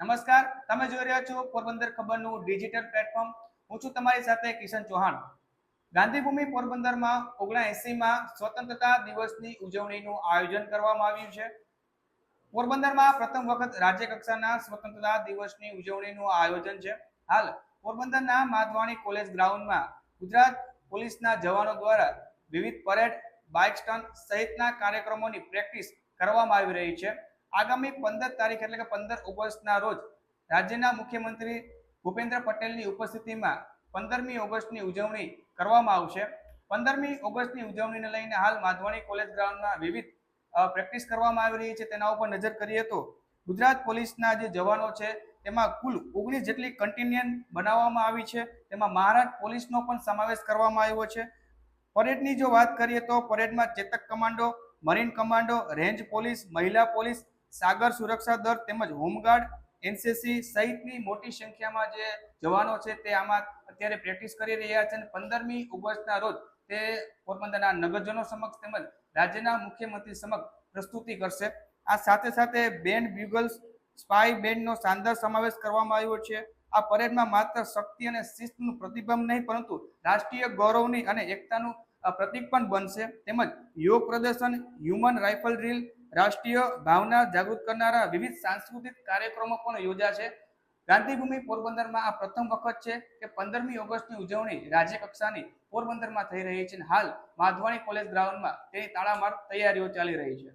નમસ્કાર, તમે જોઈ રહ્યા છો પોરબંદર ખબરનું ડિજિટલ પ્લેટફોર્મ હું છું તમારી સાથે કિશન ચૌહાણ. ગાંધીભૂમિ પોરબંદરમાં ઓગણએસીમાં સ્વતંત્રતા દિવસની ઉજવણીનું આયોજન કરવામાં આવ્યું છે. પોરબંદરમાં પ્રથમ વખત રાજ્ય કક્ષાના સ્વતંત્રતા દિવસની ઉજવણીનું આયોજન છે. હાલ, પોરબંદરના માધવાણી કોલેજ ગ્રાઉન્ડમાં ગુજરાત પોલીસના જવાનો દ્વારા વિવિધ પરેડ, બાઇક સ્ટન્ટ સહિતના કાર્યક્રમોની પ્રેક્ટિસ કરવામાં આવી રહી છે. આગામી પંદર તારીખ એટલે કે પંદર ઓગસ્ટના રોજ રાજ્યના મુખ્યમંત્રી ભૂપેન્દ્ર પટેલની ઉપસ્થિતિમાં પંદરમી ઓગસ્ટની ઉજવણી કરવામાં આવશે. પંદરમી ઓગસ્ટની ઉજવણીને લઈને હાલ માધવાણી કોલેજ ગ્રાઉન્ડમાં વિવિધ પ્રેક્ટિસ કરવામાં આવી રહી છે. તેના ઉપર નજર કરીએ તો ગુજરાત પોલીસના જે જવાનો છે, તેમાં કુલ ઓગણીસ જેટલી કન્ટિન્યન બનાવવામાં આવી છે. તેમાં મહારાષ્ટ્ર પોલીસનો પણ સમાવેશ કરવામાં આવ્યો છે. પરેડની જો વાત કરીએ તો પરેડમાં Chetak commando, marine commando, range police, મહિલા પોલીસ સાગર સુરક્ષા દળ તેમજ હોમગાર્ડ, એનસીસી સહિતની મોટી સંખ્યામાં જે જવાનો છે તે આમાં અત્યારે પ્રેક્ટિસ કરી રહ્યા છે અને પંદરમી ઓગસ્ટના રોજ તે પોરબંદરના નગરજનો સમક્ષ તેમજ રાજ્યના મુખ્યમંત્રી સમક્ષ પ્રસ્તુતિ કરશે. આ સાથે સાથે બેન્ડ બ્યુગલ્સ સ્પાય બેન્ડનો શાનદાર સમાવેશ કરવામાં આવ્યો છે. આ પરેડમાં માત્ર શક્તિ અને શિસ્તનું પ્રતિબંધ નહીં, પરંતુ રાષ્ટ્રીય ગૌરવની અને એકતાનું પ્રતિક પણ બનશે. તેમજ યોગ પ્રદર્શન, હ્યુમન રાઇફલ ડ્રીલ રાષ્ટ્રીય ભાવના જાગૃત કરનારા વિવિધ સાંસ્કૃતિક કાર્યક્રમો પણ યોજાશે ગાંધીભૂમિ પોરબંદરમાં આ પ્રથમ વખત છે કે પંદરમી ઓગસ્ટની ઉજવણી રાજ્ય કક્ષાની પોરબંદરમાં થઈ રહી છે હાલ માધવાણી કોલેજ ગ્રાઉન્ડમાં તેની તાળામાર તૈયારીઓ ચાલી રહી છે.